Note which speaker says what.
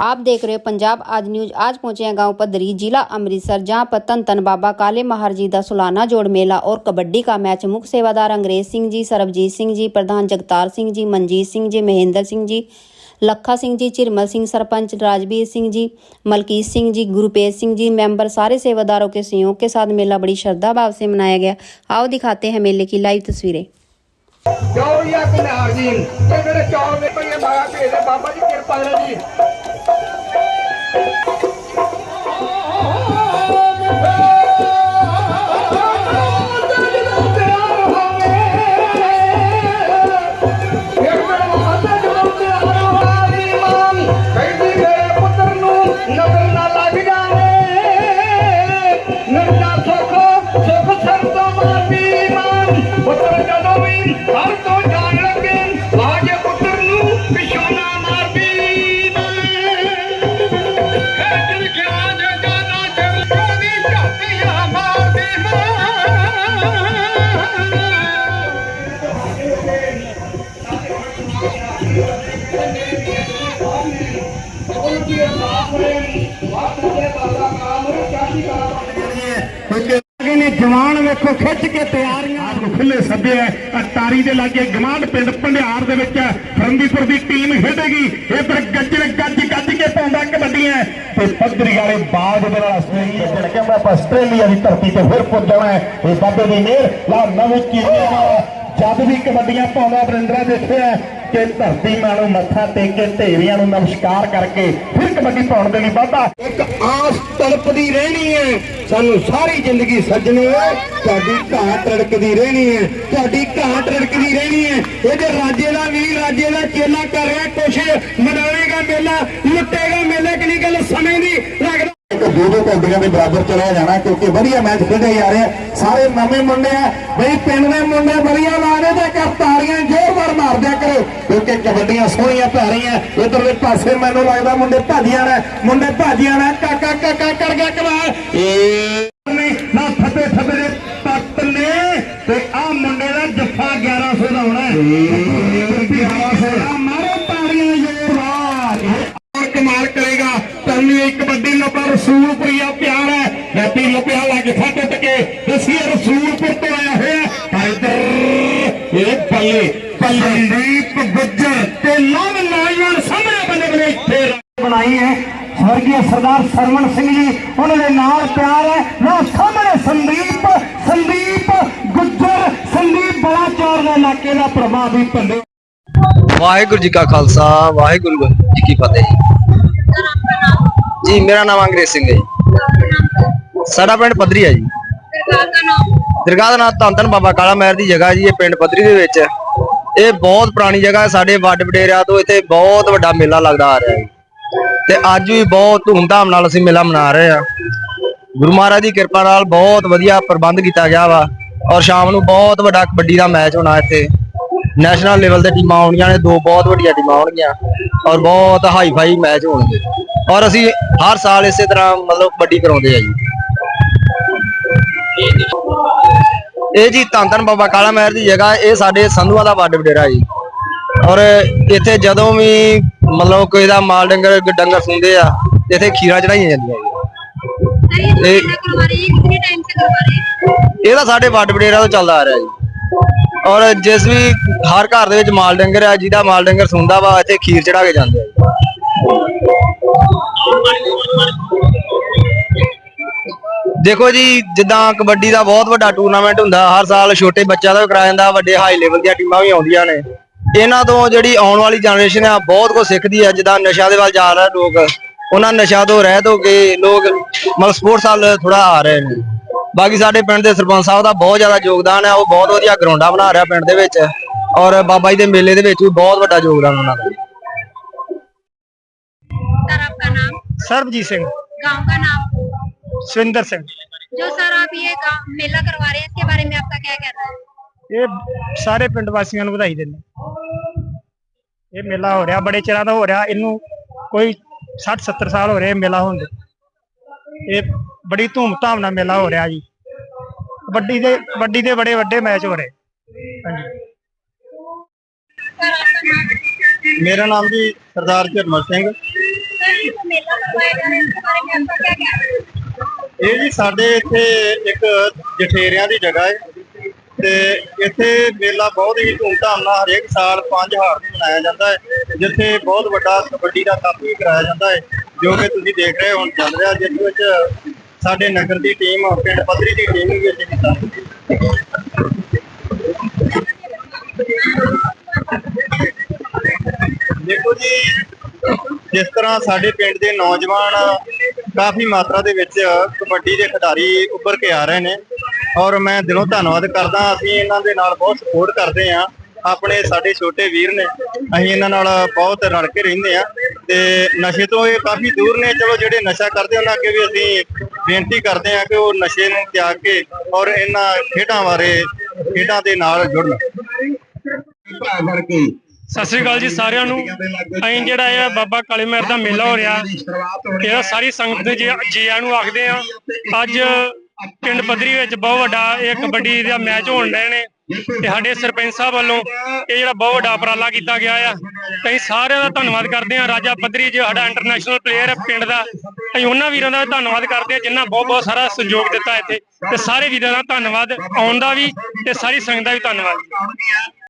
Speaker 1: आप देख रहे हो पंजाब आज न्यूज आज पहुंचे हैं गांव पदरी जिला अमृतसर जहां पर धन धन बाबा काले महार जी का सालाना जोड़ मेला और कबड्डी का मैच मुख्य सेवादार अंग्रेज सिंह जी सरबजीत सिंह जी प्रधान जगतार सिंह जी मनजीत सिंह जी महेंद्र सिंह जी ਲੱਖਾ ਸਿੰਘ ਜੀ ਝਿਰਮਲ ਸਿੰਘ सरपंच राजवीर सिंह जी मलकीत सिंह जी गुरुपेज सिंह जी मेंबर सारे सेवादारों के सहयोग के साथ मेला बड़ी श्रद्धा भाव से मनाया गया आओ दिखाते हैं मेले की लाइव तस्वीरें
Speaker 2: ਚੌਰੀਆ ਕਨਾਰ ਜੀ ਤੇ ਮੇਰੇ ਚੌਰ ਦੇ ਪਈਏ ਮਾਇਆ ਭੇਜਦੇ ਬਾਬਾ ਜੀ ਕਿਰਪਾ ਕਰੋ ਜੀ Oh, ਨੇ
Speaker 3: ਜਵਾਨ ਵੇਖੋ, ਖਿੱਚ ਕੇ ਤਿਆਰੀਆਂ ਖੁੱਲੇ ਸੱਦੇ ਆ ਤਾਰੀ ਦੇ ਲਾਗੇ ਗਮਾਂਡ ਪਿੰਡ ਭੰਡਿਆਰ ਦੇ ਵਿੱਚ ਫਰੰਦੀਪੁਰ ਦੀ ਟੀਮ ਖੇਡੇਗੀ। ਇਧਰ ਗੱਜਰ ਗੱਜ ਗੱਜ ਕੇ ਪਾਉਂਦਾ ਕਬੱਡੀਆਂ। ਤੇ ਪੱਧਰੀ ਵਾਲੇ ਬਾਜ ਦੇ ਨਾਲ ਆਸਟ੍ਰੇਲੀਆ ਜਿੱਤ ਕੇ ਆਪਾਂ ਆਸਟ੍ਰੇਲੀਆ ਦੀ ਧਰਤੀ ਤੇ ਫਿਰ ਪੁੱਜ ਇਹ ਬਾਬੇ ਦੀ ਮਿਹਰ ਲਾ ਨਵੀਂ ਕੀਮਤ ਨਾਲ ਜਦ ਵੀ ਕਬੱਡੀਆਂ ਪਾਉਂਦਾ ਬਰਿੰਦਰਾ ਦੇਖਿਆ ਕਿ ਧਰਤੀ ਮਾਂ ਨੂੰ ਮੱਥਾ ਟੇਕ ਕੇ ਢੇਰੀਆਂ ਨੂੰ ਨਮਸਕਾਰ ਕਰਕੇ ਫਿਰ ਕਬੱਡੀ ਪਾਉਣ ਦੇ ਲਈ ਵਾਧਾ।
Speaker 2: ਇੱਕ ਆਸ ਤੜਪਦੀ ਰਹਿਣੀ ਹੈ। ਸਾਨੂੰ ਸਾਰੀ ਜ਼ਿੰਦਗੀ ਸੱਜਣੋ ਤੁਹਾਡੀ ਘਾਟ ਰੜਕਦੀ ਰਹਿਣੀ ਹੈ। ਤੁਹਾਡੀ ਘਾਟ ਰੜਕਦੀ ਰਹਿਣੀ ਹੈ। ਇਹਦੇ ਰਾਜੇ ਦਾ ਵੀ ਰਾਜੇ ਦਾ ਚੇਲਾ ਕਰ ਰਿਹਾ, ਕੁਛ ਮਨਾਵੇਗਾ ਮੇਲਾ, ਲੁੱਟੇਗਾ ਮੇਲੇ ਕਿ ਨਹੀਂ ਗੱਲ ਸਮੇਂ ਦੀ
Speaker 3: ਦੋ ਦੋ ਕੌਡੀਆਂ ਦੇ ਬਰਾਬਰ ਚਲਿਆ ਜਾਣਾ ਕਿਉਂਕਿ ਵਧੀਆ ਮੈਚ ਖੇਡੇ ਜਾ ਰਹੇ। ਸਾਰੇ ਨਵੇਂ ਮੁੰਡੇ ਆ। ਬਈ ਪਿੰਡ ਦੇ ਮੁੰਡੇ ਵਧੀਆ ਲਾਦੇ ਤੇ ਕਰ ਜ਼ੋਰਦਾਰ ਮਾਰਦਿਆ ਕਰੋ। ਕਿਉਂਕਿ ਕਬੱਡੀਆਂ ਸੋਹਣੀਆਂ ਪੈ ਰਹੀਆਂ ਇਧਰਲੇ ਪਾਸੇ ਮੈਨੂੰ ਲੱਗਦਾ ਮੁੰਡੇ ਭਾਜੀਆਂ ਨੇ। ਮੁੰਡੇ ਭਾਜੀਆਂ ਨੇ। ਕਾਕਾ ਕਾਕਾ ਕਰ ਗਿਆ ਕਮਾਲ। ਏ ਨਾ ਫੱਟੇ ਥੱਬੇ ਦੇ ਪੱਤ ਨੇ। ਤੇ ਆ ਮੁੰਡੇ ਦਾ ਜੱਫਾ 1100 ਦਾ ਹੋਣਾ ਹੈ ਮਾਰੋ ਤਾੜੀਆਂ ਜ਼ੋਰਦਾਰ ਔਰ ਕਮਾਲ ਕਰੇਗਾ ਤੰਨੀ ਇੱਕ ਵੱਡੀ ਨੰਬਰ ਰਸੂਲਪੁਰੀਆ ਪਿਆਰ ਹੈ ਰਾਤੀ ਲੁਪਿਆ ਲੱਗ ਫੱਟ ਟਕੇ ਦਸੀ ਰਸੂਲਪੁਰ ਤੋਂ ਆਇਆ ਹੋਇਆ ਤਾਂ ਇੱਧਰ ਇਹ ਬੱਲੇ ਸੰਦੀਪ ਗੁੱਜਰ ਤੇ ਲਵ ਨਾਈਵਨ ਸਾਹਮਣੇ ਬੰਦੇ ਬਣੇ ਇੱਥੇ। ਬਣਾਈ ਹੈ। ਸਵਰਗੀ ਸਰਦਾਰ ਸਰਵਣ ਸਿੰਘ ਜੀ ਉਹਨਾਂ ਦੇ ਨਾਲ ਪਿਆਰ ਹੈ। ਲੋ ਸਾਹਮਣੇ ਸੰਦੀਪ ਸੰਦੀਪ ਗੁੱਜਰ ਸੰਦੀਪ ਬਲਾਚੌਰ ਦੇ ਇਲਾਕੇ ਦਾ ਪ੍ਰਭਾਵੀ ਪੰਡੇ
Speaker 4: ਵਾਹਿਗੁਰੂ ਜੀ ਕਾ ਖਾਲਸਾ ਵਾਹਿਗੁਰੂ ਜੀ ਕੀ ਫਤਿਹ। ਜੀ ਮੇਰਾ ਨਾਮ ਅੰਗਰੇਜ਼ ਸਿੰਘ ਹੈ ਜੀ। ਸਾਡਾ ਪਿੰਡ ਪਦਰੀ ਹੈ ਜੀ। ਦਰਗਾਹ ਦਾ ਨਾਮ ਧੰਨ ਧੰਨ ਬਾਬਾ ਕਾਲਾ ਮਹਿਰ ਦੀ ਜਗ੍ਹਾ ਜੀ, ਇਹ ਪਿੰਡ ਪੱਧਰੀ ਦੇ ਵਿੱਚ। ਇਹ ਬਹੁਤ ਪੁਰਾਣੀ ਜਗ੍ਹਾ ਹੈ, ਸਾਡੇ ਵੱਡ ਵਡੇਰਿਆਂ ਤੋਂ ਇੱਥੇ ਬਹੁਤ ਵੱਡਾ ਮੇਲਾ ਲੱਗਦਾ ਆ ਰਿਹਾ ਹੈ। ਤੇ ਅੱਜ ਵੀ ਬਹੁਤ ਧੂਮਧਾਮ ਨਾਲ ਅਸੀਂ ਮੇਲਾ ਮਨਾ ਰਹੇ ਹਾਂ। ਗੁਰੂ ਮਹਾਰਾਜ ਦੀ ਕਿਰਪਾ ਨਾਲ ਬਹੁਤ ਵਧੀਆ ਪ੍ਰਬੰਧ ਕੀਤਾ ਗਿਆ ਵਾ ਔਰ ਸ਼ਾਮ ਨੂੰ ਬਹੁਤ ਵੱਡਾ ਕਬੱਡੀ ਦਾ ਮੈਚ ਹੋਣਾ ਇੱਥੇ। ਨੈਸ਼ਨਲ ਲੈਵਲ ਤੇ ਟੀਮਾਂ ਆਉਣੀਆਂ ਨੇ, ਦੋ ਬਹੁਤ ਵੱਡੀਆਂ ਟੀਮਾਂ ਆਉਣਗੀਆਂ ਔਰ ਬਹੁਤ ਹਾਈ ਫਾਈ ਮੈਚ ਹੋਣਗੇ। ਔਰ ਅਸੀਂ ਹਰ ਸਾਲ ਇਸੇ ਤਰ੍ਹਾਂ ਮਤਲਬ ਕਬੱਡੀ ਕਰਾਉਂਦੇ ਆ ਜੀ। ਇਹ ਜੀ ਧੰਨ ਬਾਬਾ ਕਾਲਾ ਮਹਿਰ ਦੀ ਜਗ੍ਹਾ ਇਹ ਸਾਡੇ ਸੰਧੂਆਂ ਦਾ ਵੱਡ ਵਡੇਰਾ ਜੀ। ਔਰ ਇੱਥੇ ਜਦੋਂ ਵੀ ਮਤਲਬ ਕੋਈ ਦਾ ਮਾਲ ਡੰਗਰ ਡੰਗਰ ਸੁੰਦੇ ਆ ਇੱਥੇ ਖੀਰਾ ਚੜਾਈਆਂ ਜਾਂਦੀਆਂ ਜੀ। ਇਹ ਕਿੰਨੇ ਤਾਂ ਸਾਡੇ ਵੱਡ ਵਡੇਰਾ ਤੋਂ ਚੱਲਦਾ ਆ ਰਿਹਾ ਜੀ। ਔਰ ਜਿਸ ਵੀ ਹਰ ਘਰ ਦੇ ਵਿੱਚ ਮਾਲ ਡੰਗਰ ਆ ਜਿਹਦਾ ਮਾਲ ਡੰਗਰ ਸੁੰਦਾ ਵਾ ਇੱਥੇ ਖੀਰ ਚੜਾ ਕੇ ਜਾਂਦੇ ਆ ਦੇਖੋ ਜੀ ਜਿੱਦਾਂ ਕਬੱਡੀ ਦਾ ਬਹੁਤ ਵੱਡਾ ਟੂਰਨਾਮੈਂਟ ਹੁੰਦਾ ਹਰ ਸਾਲ ਛੋਟੇ ਬੱਚਿਆਂ ਦਾ ਵੀ ਕਰਾਇਆ ਜਾਂਦਾ ਵੱਡੇ ਹਾਈ ਲੈਵਲ ਦੀਆਂ ਟੀਮਾਂ ਵੀ ਆਉਂਦੀਆਂ ਨੇ ਇਹਨਾਂ ਤੋਂ ਜਿਹੜੀ ਆਉਣ ਵਾਲੀ ਜਨਰੇਸ਼ਨ ਆ ਬਹੁਤ ਕੁਝ ਸਿੱਖਦੀ ਆ ਜਿੱਦਾਂ ਨਸ਼ਿਆਂ ਦੇ ਵੱਲ ਜਾ ਰਹੇ ਲੋਕ ਉਹਨਾਂ ਨਸ਼ਿਆਂ ਤੋਂ ਰਹਿਤ ਹੋ ਕੇ ਲੋਕ ਮਤਲਬ ਸਪੋਰਟਸ ਵੱਲ ਥੋੜਾ ਆ ਰਹੇ ਨੇ ਬਾਕੀ ਸਾਡੇ ਪਿੰਡ ਦੇ ਸਰਪੰਚ ਸਾਹਿਬ ਦਾ ਬਹੁਤ ਜ਼ਿਆਦਾ ਯੋਗਦਾਨ ਹੈ ਉਹ ਬਹੁਤ ਵਧੀਆ ਗਰਾਊਂਡਾਂ ਬਣਾ ਰਿਹਾ ਪਿੰਡ ਦੇ ਵਿੱਚ ਔਰ ਬਾਬਾ ਜੀ ਦੇ ਮੇਲੇ ਦੇ ਵਿੱਚ ਵੀ ਬਹੁਤ ਵੱਡਾ ਯੋਗਦਾਨ ਉਹਨਾਂ ਦਾ
Speaker 5: सर आपका नाम
Speaker 3: ਸਰਬਜੀਤ ਸਿੰਘ
Speaker 5: गांव का नाम
Speaker 3: ਸਵਿੰਦਰ ਸਿੰਘ
Speaker 5: जो सर आप ये गांव मेला करवा रहे हैं इसके बारे में आपका क्या कहना है
Speaker 3: ਇਹ ਸਾਰੇ ਪਿੰਡ ਵਾਸੀਆਂ ਨੂੰ ਵਧਾਈ ਦਿੰਦੇ ਇਹ ਮੇਲਾ ਹੋ ਰਿਹਾ ਬੜੇ ਚਿਰਾਂ ਦਾ ਹੋ ਰਿਹਾ ਇਹਨੂੰ ਕੋਈ 60 70 ਸਾਲ ਹੋ ਰਹੇ ਇਹ ਮੇਲਾ ਹੋਣ ਦੇ ਇਹ ਬੜੀ ਧੂਮ-ਧਾਮ ਨਾਲ ਮੇਲਾ ਹੋ ਰਿਹਾ ਜੀ ਕਬੱਡੀ ਦੇ ਕਬੱਡੀ ਦੇ ਬੜੇ ਵੱਡੇ ਮੈਚ ਹੋ ਰਹੇ ਹਾਂਜੀ
Speaker 5: सर आपका नाम
Speaker 4: ਮੇਰਾ ਨਾਮ ਜੀ ਸਰਦਾਰ ਝਰਮਲ ਸਿੰਘ
Speaker 5: सर है ये जो मेला करवाया जा रहा है इसके बारे में आपका क्या कहना है
Speaker 6: ਇਹ ਜੀ ਸਾਡੇ ਇੱਥੇ ਇੱਕ ਜਠੇਰਿਆਂ ਦੀ ਜਗ੍ਹਾ ਹੈ ਤੇ ਇੱਥੇ ਮੇਲਾ ਬਹੁਤ ਹੀ ਧੂਮਧਾਮ ਨਾਲ ਹਰੇਕ ਸਾਲ ਪੰਜ ਹਾਰ ਨੂੰ ਮਨਾਇਆ ਜਾਂਦਾ ਹੈ, ਜਿੱਥੇ ਬਹੁਤ ਵੱਡਾ ਕਬੱਡੀ ਦਾ ਕੱਪ ਵੀ ਕਰਾਇਆ ਜਾਂਦਾ ਹੈ, ਜੋ ਕਿ ਤੁਸੀਂ ਦੇਖ ਰਹੇ ਹੋ, ਹੁਣ ਚੱਲ ਰਿਹਾ, ਜਿਸ ਵਿੱਚ ਸਾਡੇ ਨਗਰ ਦੀ ਟੀਮ, ਪਿੰਡ ਪੱਧਰੀ ਦੀ ਟੀਮ ਵੀ ਵਿੱਚ ਹਿੱਸਾ ਦੇਖੋ ਜੀ, ਜਿਸ ਤਰ੍ਹਾਂ ਸਾਡੇ ਪਿੰਡ ਦੇ ਨੌਜਵਾਨ ਕਾਫੀ ਮਾਤਰਾ ਦੇ ਵਿੱਚ ਕਬੱਡੀ ਦੇ ਖਿਡਾਰੀ ਉੱਭਰ ਕੇ ਆ ਰਹੇ ਨੇ। ਔਰ ਮੈਂ ਦਿਲੋਂ ਧੰਨਵਾਦ ਕਰਦਾ ਅਸੀਂ ਇਹਨਾਂ ਦੇ ਨਾਲ ਬਹੁਤ ਸਪੋਰਟ ਕਰਦੇ ਆ ਆਪਣੇ ਸਾਡੇ ਛੋਟੇ ਵੀਰ ਨੇ। ਅਸੀਂ ਇਹਨਾਂ ਨਾਲ ਬਹੁਤ ਰਲ ਕੇ ਰਹਿੰਦੇ ਆ ਤੇ ਨਸ਼ੇ ਤੋਂ ਇਹ ਕਾਫੀ ਦੂਰ ਨੇ। ਚਲੋ ਜਿਹੜੇ ਨਸ਼ਾ ਕਰਦੇ ਉਹਨਾਂ ਅੱਗੇ ਵੀ ਅਸੀਂ ਬੇਨਤੀ ਕਰਦੇ ਆ ਕਿ ਉਹ ਨਸ਼ੇ ਨੂੰ ਤਿਆਗ ਕੇ ਔਰ ਇਹਨਾਂ ਖੇਡਾਂ ਬਾਰੇ ਖੇਡਾਂ ਦੇ ਨਾਲ ਜੁੜਨ।
Speaker 2: ਭਰਾ ਕਰਕੇ
Speaker 7: ਸਤਿ ਸ੍ਰੀ ਅਕਾਲ ਜੀ ਸਾਰਿਆਂ ਨੂੰ। ਅਸੀਂ ਜਿਹੜਾ ਇਹ ਬਾਬਾ ਕਾਲੀ ਮਹਿਰ ਦਾ ਮੇਲਾ ਹੋ ਰਿਹਾ, ਇਹਦਾ ਸਾਰੀ ਸੰਗਤ ਨੂੰ ਜੀ ਜੀਆਂ ਨੂੰ ਆਖਦੇ ਆ ਅੱਜ ਪਿੰਡ ਪੱਧਰੀ ਵਿੱਚ ਬਹੁਤ ਵੱਡਾ ਇਹ ਕਬੱਡੀ ਦਾ ਮੈਚ ਹੋਣ ਰਹੇ ਨੇ। ਤੇ ਸਾਡੇ ਸਰਪੰਚ ਸਾਹਿਬ ਵੱਲੋਂ ਇਹ ਜਿਹੜਾ ਬਹੁਤ ਵੱਡਾ ਉਪਰਾਲਾ ਕੀਤਾ ਗਿਆ ਆ। ਤੇ ਅਸੀਂ ਸਾਰਿਆਂ ਦਾ ਧੰਨਵਾਦ ਕਰਦੇ ਆ ਰਾਜਾ ਪੱਧਰੀ ਜੀ, ਸਾਡਾ ਇੰਟਰਨੈਸ਼ਨਲ ਪਲੇਅਰ ਹੈ ਪਿੰਡ ਦਾ। ਅਸੀਂ ਉਹਨਾਂ ਵੀਰਾਂ ਦਾ ਧੰਨਵਾਦ ਕਰਦੇ ਆ ਜਿਨ੍ਹਾਂ ਬਹੁਤ ਬਹੁਤ ਸਾਰਾ ਸਹਿਯੋਗ ਦਿੱਤਾ ਇੱਥੇ। ਤੇ ਸਾਰੇ ਵੀਰਾਂ ਦਾ ਧੰਨਵਾਦ, ਆਉਣ ਦਾ ਵੀ ਤੇ ਸਾਰੀ ਸੰਗਤ ਦਾ ਵੀ ਧੰਨਵਾਦ।